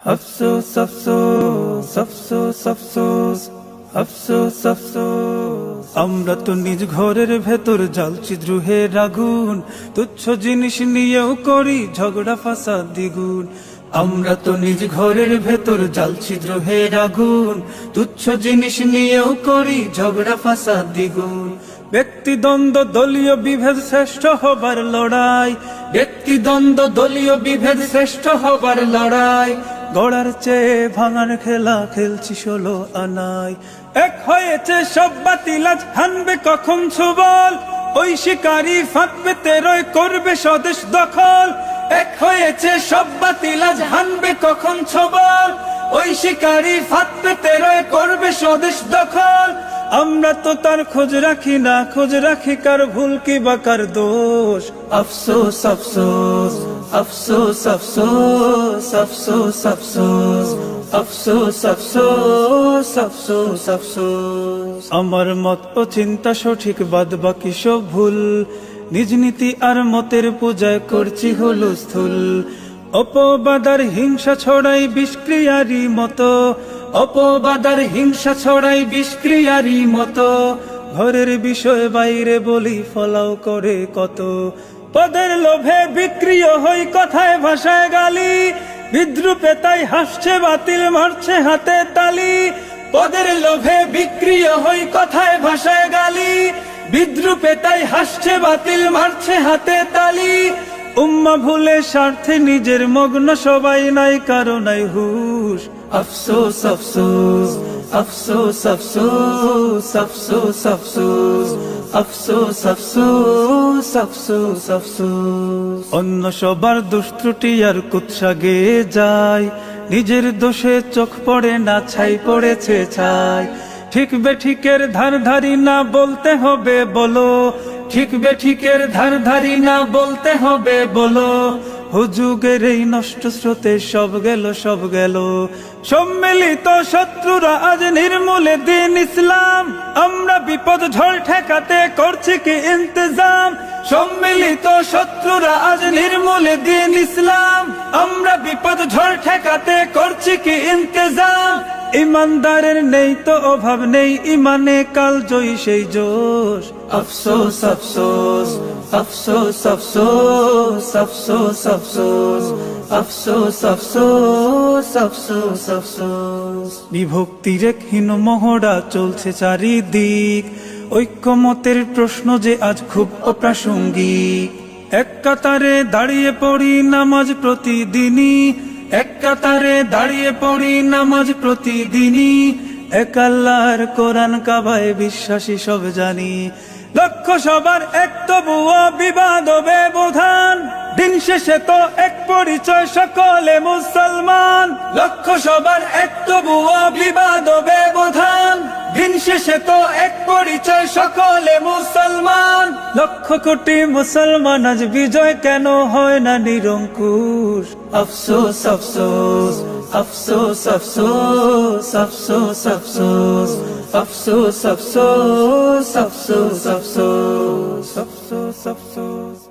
আফসোস আফসোস আফসোস আফসোস আফসোস আফসোস আমরা তো নিজ ঘরের ভেতর জ্বালছি দ্রুহের আগুন তুচ্ছ জিনিস নিয়েও করি ঝগড়া ফাসাদ দ্বিগুণ। আমরা তো নিজ ঘরের ভেতর জ্বালছি দ্রোহের আগুন তুচ্ছ জিনিস নিয়েও করি ঝগড়া ফাসাদ দ্বিগুণ। ব্যক্তিদ্বন্দ্ব দলীয় বিভেদ শ্রেষ্ঠ হবার লড়াই। ব্যক্তিদ্বন্দ্ব দলীয় বিভেদ শ্রেষ্ঠ হবার লড়াই। গড়ার চেয়ে ভাঙার খেলা খেলছি ষোলো আনাই এক হয়েছে সব বাতিলাজ হানবে কখন ছুবল ওই শিকারি ফাঁকবে তেরোয় করবে স্বদেশ দখল। এক হয়েছে সব বাতিলাজ হানবে কখন ছবল? ওই শিকারি ফাঁকবে তেরোয় করবে স্বদেশ দখল। আমরা তো তার খোঁজ রাখি না, খোঁজ রাখি কার ভুল কি বা কার দোষ। আফসোস আফসোস। আফসোস আফসোস আফসোস আফসোস আফসোস আফসোস আফসোস আফসোস আমার মত ও চিন্তা সঠিক বাদ বাকি সব ভুল। নিজ নীতি আর মতের পূজায় করছি হলো স্থূল। অপবাদার হিংসা ছড়াই বিষক্রিয়ারি মতো। অপবাদার হিংসা ছড়াই বিষক্রিয়ারি মতো। ঘরের বিষয় বাইরে বলি, ফলাও করে কত। পদের লোভে বিক্রিয় হই কথায় ভাষায় গালি। বিদ্রুপে তাই হাসছে, বাতিল মারছে হাতে তালি। পদের লোভে বিক্রিয় হই কথায় ভাষায় গালি। বিদ্রুপে তাই হাসছে, বাতিল মারছে হাতে তালি। উম্মা ভুলে স্বার্থে নিজের মগ্ন সবাই নাই, কারও নাই হুশ। আফসোস আফসোস আফসোস আফসোস আফসোস আফসোস। আফসোস আফসোস আফসোস আফসোস। অন্য সবার দুষ্ট্রুটি আর কুৎসাগে যায়। নিজের দোষে চোখ পড়ে না, ছাই পড়েছে ছাই। ঠিক বেঠিকের ধার ধারি না বলতে হবে, বলো। ঠিক বেঠিকের ধার ধারি না বলতে হবে, বলো। হুজুগের এই নষ্ট স্রোতে সব গেল সব গেল। সম্মিলিত শত্রুরা আজ নির্মূলে দিন ইসলাম। আমরা বিপদ ঝড় ঠেকাতে করছি কি ইন্তজাম। সম্মিলিত শত্রুরা আজ নির্মূলে দিন ইসলাম। আমরা বিপদ ঝড় ঠেকাতে করছি কি ইন্তজাম। ইমানদারের নেই তো অভাব নেই, ইমানে কাল জয়ী সেই জোশ। আফসোস আফসোস। আফসোস আফসোস আফসোস আফসোস আফসোস আফসোস আফসোস আফসোস বিভক্তির এক হীন মহড়া চলছে চারিদিক। ঐক্যমতের প্রশ্ন যে আজ খুব অপ্রাসঙ্গিক। এক কাতারে দাঁড়িয়ে পড়ি নামাজ প্রতিদিনই। এক কাতারে দাঁড়িয়ে পড়ি নামাজ প্রতিদিনই। এক আল্লাহর কোরআন কাবায় বিশ্বাসী সব জানি। লক্ষ্য সবার এক তবুও ব্যবধান দিন শেষে তো এক পরিচয়, সকলে মুসলমান। লক্ষ্য সবার এক দিন শেষে তো এক পরিচয়, সকলে মুসলমান। লক্ষ কোটি মুসলমান আজ বিজয় কেন হয় না নিরঙ্কুশ? আফসোস আফসোস আফসোস আফসোস আফসোস আফসোস আফসোস আফসোস আফসোস আফসোস। अफसोस